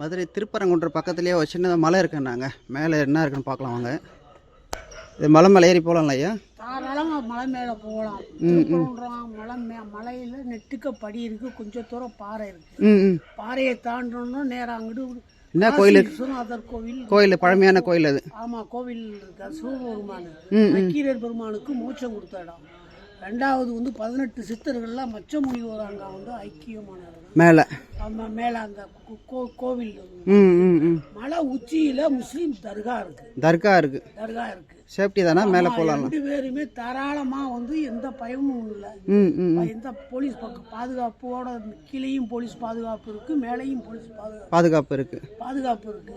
மதுரை திருப்பரங்குன்ற பக்கத்துலேயே ஒரு சின்ன மலை இருக்குன்னாங்க மேலே என்ன இருக்குன்னு பார்க்கலாம் வாங்க. இது மலை மேலே ஏறி போகலாம்ல ஐயா? தாராளமாக மலை மேலே போகலாம் மலை மே மலையில் நெட்டுக்க படி இருக்கு. கொஞ்சம் தூரம் பாறை இருக்கு. ம் ம். பாறையை தாண்டோம்னா நேரா அங்கிட்டு என்ன கோயில்? விஸ்வநாதர் கோவில். கோயில் பழமையான கோயில் அது. ஆமா கோவில் இருக்கு. சிவபெருமான் நக்கீரர் பெருமானுக்கு மோட்சம் கொடுத்த இடம். ரெண்டாவது வந்து பதினெட்டு சித்தர்கள்லாம் மச்ச முனிவர் அங்கே வந்து ஐக்கியமான இடம் மேலே. ஆமா மேலே அந்த கோவில் இருக்கு. மலை உச்சியில முஸ்லீம் தர்கா இருக்கு. தர்கா இருக்குது தர்கா இருக்கு. சேஃப்டி தானே? மேலே போகலாம் ரெண்டு பேருமே தாராளமா வந்து எந்த பயமும் இல்லை. எந்த போலீஸ் பக்கம் பாதுகாப்போட கீழேயும் போலீஸ் பாதுகாப்பு இருக்கு மேலேயும் போலீஸ் பாதுகாப்பு. பாதுகாப்பு இருக்குது பாதுகாப்பு இருக்கு.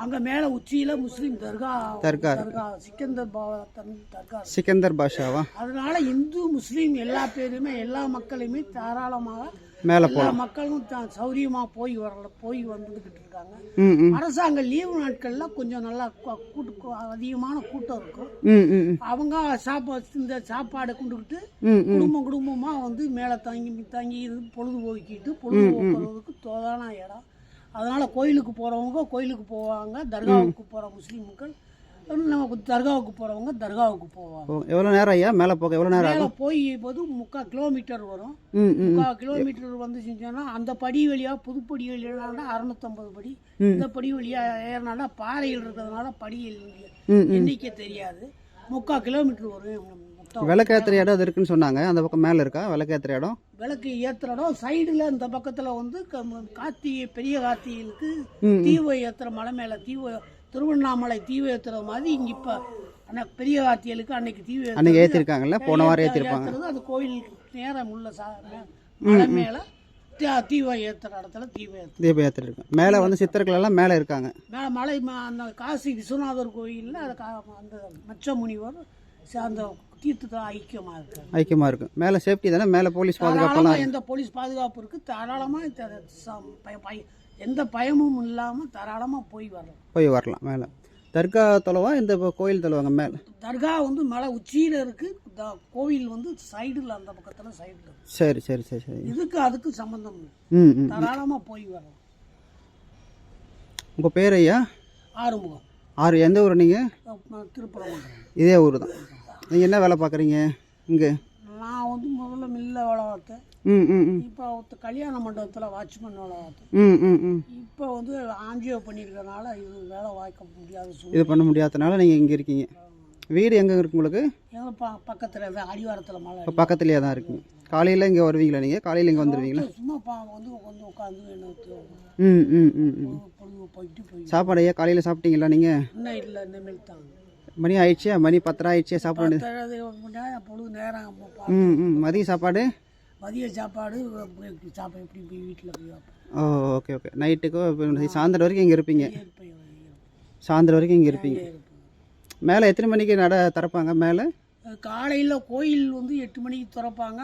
அங்க மேல உச்சியில முஸ்லீம் தர்கா தர்கா. தர்கா சிக்கந்தர் தர்கா. சிக்கந்தர் பாஷாவா? அதனால இந்து முஸ்லீம் எல்லா பேருமே எல்லா மக்களுமே தாராளமாக மேலே போகலாம் மக்களும் த- சௌரியமா போய் வரல போய் வந்துக்கிட்டு இருக்காங்க. அரசாங்க லீவு நாட்கள்ல கொஞ்சம் நல்லா கூட்டு அதிகமான கூட்டம் இருக்கும். அவங்க சாப்பாடு இந்த சாப்பாடை கொண்டுக்கிட்டு குடும்பம் குடும்பமா வந்து மேலே தங்கி தங்கி பொழுதுபோக்கிட்டு பொழுதுபோக்குறதுக்கு தோதான இடம். அதனால கோயிலுக்கு போறவங்க கோயிலுக்கு போவாங்க தர்காவுக்கு போற முஸ்லீம் மக்கள் நம்ம தர்காவுக்கு போறவங்க தர்காவுக்கு போவாங்க. எவ்வளோ நேரம் ஐயா? மேலே போக எவ்வளோ நேரம் மேலே போய் போது முக்கால் கிலோமீட்டர் வரும். முக்கால் கிலோமீட்டர் வந்து செஞ்சோன்னா அந்த படி வழியா புதுப்படி வழியானா அறுநூத்தம்பது படி. இந்த படி வழியா ஏறினால பாறைகள் இருக்கிறதுனால படி ம், எண்ணிக்கை தெரியாது. முக்கால் கிலோமீட்டர் வரும். விளக்கேற்றுற இடம் அது இருக்குன்னு சொன்னாங்க. அந்த பக்கம் மேலே இருக்கா? விளக்கேற்றுற இடம்? விளக்கு ஏத்துற இடம் சைடுல இந்த பக்கத்துல வந்து கார்த்திகை பெரிய கார்த்திகைக்கு. தீவை ஏத்துற மலை மேல தீவை திருவண்ணாமலை தீவை ஏத்துற மாதிரி இங்க இப்ப ஆனா பெரிய கார்த்திகளுக்கு அன்னைக்கு தீவை அன்னைக்கு ஏற்றிருக்காங்கல்ல போன வாரம் ஏத்த- ஏற்றிருப்பாங்க ஏத்துறது. அது கோயிலுக்கு நேரம் உள்ள மலை மேல தீவை ஏத்துற இடத்துல தீவை ஏத்து தீபம் ஏற்றிருக்கேன் மேலே வந்து சித்தர்கள் எல்லாம் மேலே இருக்காங்க. மேல மலை அந்த காசி விஸ்வநாதர் கோயில்ல அந்த மச்ச முனிவர் அந்த தீர்த்தத்தில் ஐக்கியமா இருக்காரு ஐக்கியமாக இருக்கும் மேலே சேஃப்டி தானே? மேலே போலீஸ் பாதுகாப்பெல்லாம் தாராளமா எந்த போலீஸ் பாதுகாப்பு இருக்கு? தாராளமா த- ச- பய- பய- எந்த பயமும் இல்லாம தாராளமா போய் வரலாம். போய் வரலாம் மேலே. தர்கா தொலைவா? இந்த கோயில் தொலைவாங்க மேலே? தர்கா வந்து மலை உச்சியில இருக்கு. த- கோவில் வந்து சைடுல அந்த பக்கத்துல சைடுல இருக்கு. சரி சரி சரி சரி. இதுக்கு அதுக்கு சம்பந்தம் இல்லை. ம் ம் தாராளமா போய் வரலாம். உங்கள் பேர் ஐயா? ஆறுமுகம். ஆறு எந்த ஊர் நீங்கள் அஹ் திருப்பரங்குன்றம். இதே ஊர் தான் நீங்கள் என்ன வேலை பார்க்குறீங்க இங்கே? நான் வந்து முதல்ல மில்ல வேலை பார்த்தேன். ம் ம் ம். இப்போ கல்யாண மண்டபத்தில் வாட்ச்மேன் வேலை பார்த்தேன். ம் ம் ம். இப்போ வந்து ஆஞ்சியோ பண்ணியிருக்கனால இது வேலை வாய்க்க முடியாத இது பண்ண முடியாதனால நீங்கள் இங்கே இருக்கீங்க. வீடு எங்கே இருக்கு உங்களுக்கு? எங்கள் ப பக்கத்தில் தான் அடிவாரத்தில் மலை இப்போ பக்கத்துலேயே தான் இருக்கீங்க காலையில் இங்கே வருவீங்களா நீங்கள் காலையில் இங்கே வந்துடுவீங்களா சும்மா பா வந்து வந்து உட்காந்து என்ன ம் ம் ம் ம். போயிட்டு போய் காலையில் சாப்பிட்டீங்களா நீங்கள் இன்னும் இல்லை இனிமேல் தான். மணி ஆயிடுச்சா மணி பத்தரை ஆயிடுச்சா சாப்பிட நேரம் பொழுது ம் ம். மதிய சாப்பாடு? மதிய சாப்பாடு சாப்பாடு எப்படி போய் வீட்டில் போய். ஓ ஓகே ஓகே. நைட்டுக்கோ சாயந்தரம் வரைக்கும் இங்கே இருப்பீங்க. சாயந்தரம் வரைக்கும் இங்கே இருப்பீங்க. மேலே எத்தனை மணிக்கு நட திறப்பாங்க? மேலே? காலையில் கோயில் வந்து எட்டு மணிக்கு திறப்பாங்க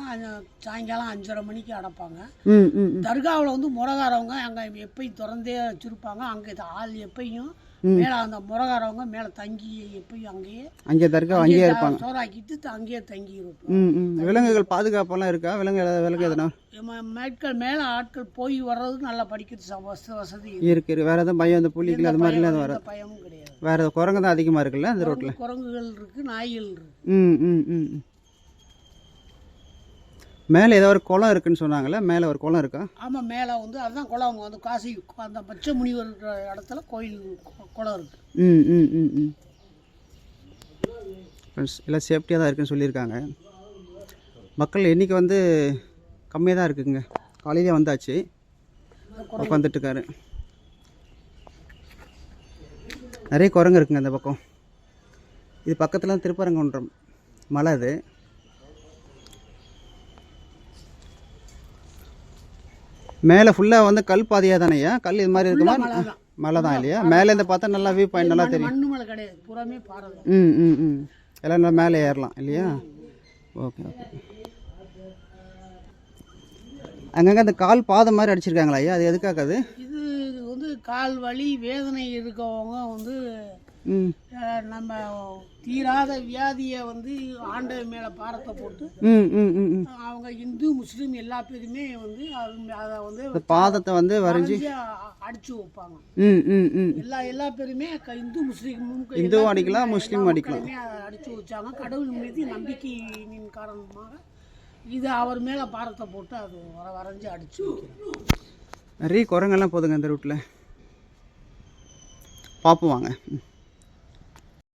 சாயங்காலம் அஞ்சரை மணிக்கு அடைப்பாங்க. தர்காவில் வந்து முறகாரவங்க அங்கே எப்பயும் திறந்தே வச்சுருப்பாங்க. அங்கே ஆள் எப்பயும் மேலே அந்த முறகாரவங்க மேலே தங்கி எப்பயும் அங்கேயே அங்கே தர்கா அங்கேயே இருப்பாங்க. சோறாக்கிட்டு அங்கேயே தங்கி ம் விலங்குகள் பாதுகாப்பெல்லாம் இருக்கா? விலங்கு விலங்கு எதனா? மேட்கள் மேலே ஆட்கள் போய் வர்றது நல்லா படிக்கிறது வசதி இருக்கு. வேற எதுவும் பயம்? இந்த புலிகள் அது மாதிரிலாம் எதுவும் எந்த பயமும் கிடையாது. வேற குரங்கு தான் அதிகமாக இருக்குல்ல அந்த ரோட்டில் குரங்குகள் இருக்கு நாய்கள் இருக்கு. ம் ம் ம். மேலே ஏதோ ஒரு குளம் இருக்குன்னு சொன்னாங்கல்ல? மேலே ஒரு குளம் இருக்கா? ஆமாம் மேலே வந்து அதுதான் குளம். வந்து காசி அந்த பச்சை முனிவர் இருக்கிற இடத்துல கோயில் குளம் இருக்கு. ம் ம் ம் ம். ஃப்ரெண்ட்ஸ் எல்லாம் சேஃப்டியாக தான் இருக்குன்னு சொல்லியிருக்காங்க. மக்கள் எண்ணிக்கை வந்து கம்மியாக தான் இருக்குங்க. காலையிலே வந்தாச்சு. உட்காந்துட்டு நிறைய குரங்கு இருக்குங்க இந்த பக்கம். இது பக்கத்தில் திருப்பரங்குன்றம். மலை அது. மேலே ஃபுல்லாக வந்து கல் பாதையாக தானேயா கல் இது மாதிரி இருக்குமா? மலை தான். மலை இல்லையா? மேலேருந்து பார்த்தா நல்லா வியூ பாயிண்ட் நல்லா தெரியும். மலை. ம் ம் ம். எல்லாம் நல்லா மேலே ஏறலாம் இல்லையா? Okay okay. அங்கங்கே அந்த கால் பாதம் மாதிரி அடிச்சிருக்காங்களா ஐயா? அது எதுக்காக அது? கால் வலி வேதனை இருக்கவங்க வந்து நம்ம தீராத வியாதியை வந்து ஆண்டவர் மேலே பாரத்தை போட்டு ம் ம் ம் ம். அவங்க இந்து முஸ்லீம் எல்லா பேருமே வந்து அது வந்து இந்த பாதத்தை வந்து வரைஞ்சி அடிச்சு வைப்பாங்க. ம் ம் ம். எல்லா எல்லா பேருமே இந்து முஸ்லீமும் இந்துவும் எல்லா அடிக்கலாம், எல்லா அடிக்கலாம். அடிச்சு வச்சாங்க. கடவுள் மீது நம்பிக்கையின் காரணமாக இது அவர் மேலே பாரத்தை போட்டு அது வர வரைஞ்சி அடிச்சு நிறைய குரங்கெல்லாம் போதுங்க இந்த ரூட்டில் பார்ப்போம் வாங்க. ம்